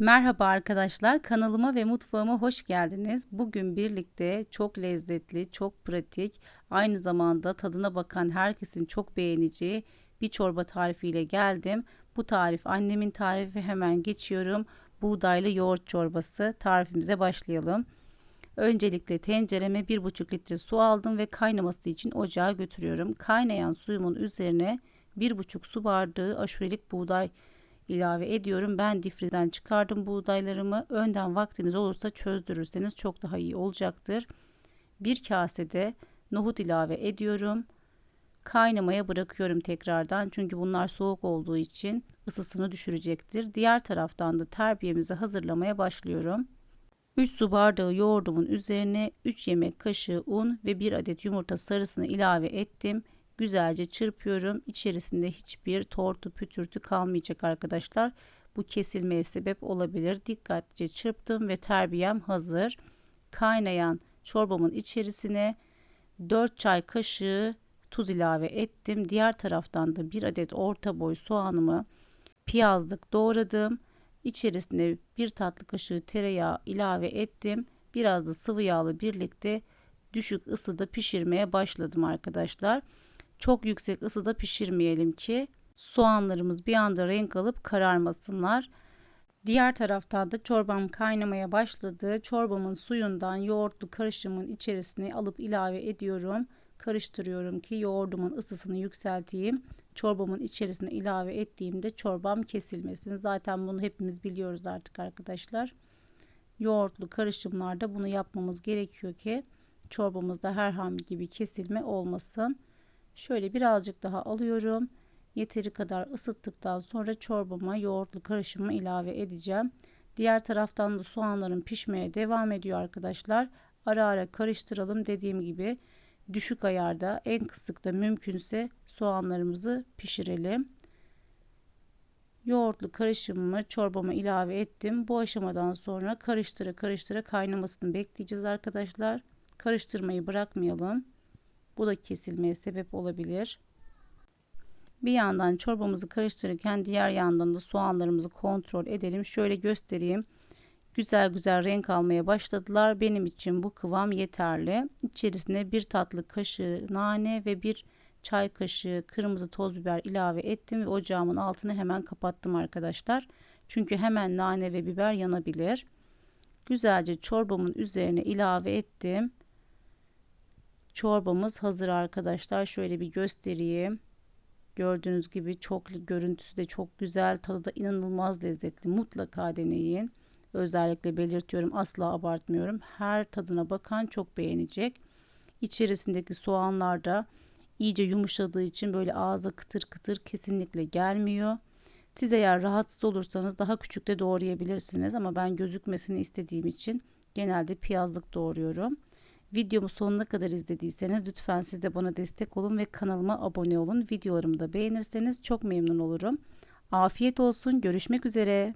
Merhaba arkadaşlar, kanalıma ve mutfağıma hoş geldiniz. Bugün birlikte çok lezzetli, çok pratik, aynı zamanda tadına bakan herkesin çok beğeneceği bir çorba tarifiyle geldim. Bu tarif annemin tarifi hemen geçiyorum. Buğdaylı yoğurt çorbası tarifimize başlayalım. Öncelikle tencereme 1,5 litre su aldım ve kaynaması için ocağa götürüyorum. Kaynayan suyumun üzerine 1,5 su bardağı aşurelik buğday ilave ediyorum. Ben difrizden çıkardım buğdaylarımı. Önden vaktiniz olursa çözdürürseniz çok daha iyi olacaktır. Bir kasede nohut ilave ediyorum. Kaynamaya bırakıyorum tekrardan çünkü bunlar soğuk olduğu için ısısını düşürecektir. Diğer taraftan da terbiyemizi hazırlamaya başlıyorum. 3 su bardağı yoğurdumun üzerine 3 yemek kaşığı un ve 1 adet yumurta sarısını ilave ettim. Güzelce çırpıyorum. İçerisinde hiçbir tortu pütürtü kalmayacak arkadaşlar. Bu kesilmeye sebep olabilir. Dikkatlice çırptım ve terbiyem hazır. Kaynayan çorbamın içerisine 4 çay kaşığı tuz ilave ettim. Diğer taraftan da 1 adet orta boy soğanımı piyazlık doğradım. İçerisine 1 tatlı kaşığı tereyağı ilave ettim. Biraz da sıvı yağla birlikte düşük ısıda pişirmeye başladım arkadaşlar. Çok yüksek ısıda pişirmeyelim ki soğanlarımız bir anda renk alıp kararmasınlar. Diğer taraftan da çorbam kaynamaya başladı. Çorbamın suyundan yoğurtlu karışımın içerisine alıp ilave ediyorum. Karıştırıyorum ki yoğurdumun ısısını yükselteyim. Çorbamın içerisine ilave ettiğimde çorbam kesilmesin. Zaten bunu hepimiz biliyoruz artık arkadaşlar. Yoğurtlu karışımlarda bunu yapmamız gerekiyor ki çorbamızda herhangi bir kesilme olmasın. Şöyle birazcık daha alıyorum. Yeteri kadar ısıttıktan sonra çorbama yoğurtlu karışımı ilave edeceğim. Diğer taraftan da soğanların pişmeye devam ediyor arkadaşlar. Ara ara karıştıralım dediğim gibi düşük ayarda en kısıkta mümkünse soğanlarımızı pişirelim. Yoğurtlu karışımımı çorbama ilave ettim. Bu aşamadan sonra karıştıra karıştıra kaynamasını bekleyeceğiz arkadaşlar. Karıştırmayı bırakmayalım. Bu da kesilmeye sebep olabilir. Bir yandan çorbamızı karıştırırken diğer yandan da soğanlarımızı kontrol edelim. Şöyle göstereyim. Güzel güzel renk almaya başladılar. Benim için bu kıvam yeterli. İçerisine bir tatlı kaşığı nane ve bir çay kaşığı kırmızı toz biber ilave ettim ve ocağımın altını hemen kapattım arkadaşlar. Çünkü hemen nane ve biber yanabilir. Güzelce çorbamın üzerine ilave ettim. Çorbamız hazır arkadaşlar. Şöyle bir göstereyim. Gördüğünüz gibi çok görüntüsü de çok güzel, tadı da inanılmaz lezzetli. Mutlaka deneyin. Özellikle belirtiyorum, asla abartmıyorum. Her tadına bakan çok beğenecek. İçerisindeki soğanlar da iyice yumuşadığı için böyle ağza kıtır kıtır kesinlikle gelmiyor. Siz eğer rahatsız olursanız daha küçük de doğrayabilirsiniz ama ben gözükmesini istediğim için genelde piyazlık doğruyorum. Videomu sonuna kadar izlediyseniz lütfen siz de bana destek olun ve kanalıma abone olun. Videolarımı da beğenirseniz çok memnun olurum. Afiyet olsun. Görüşmek üzere.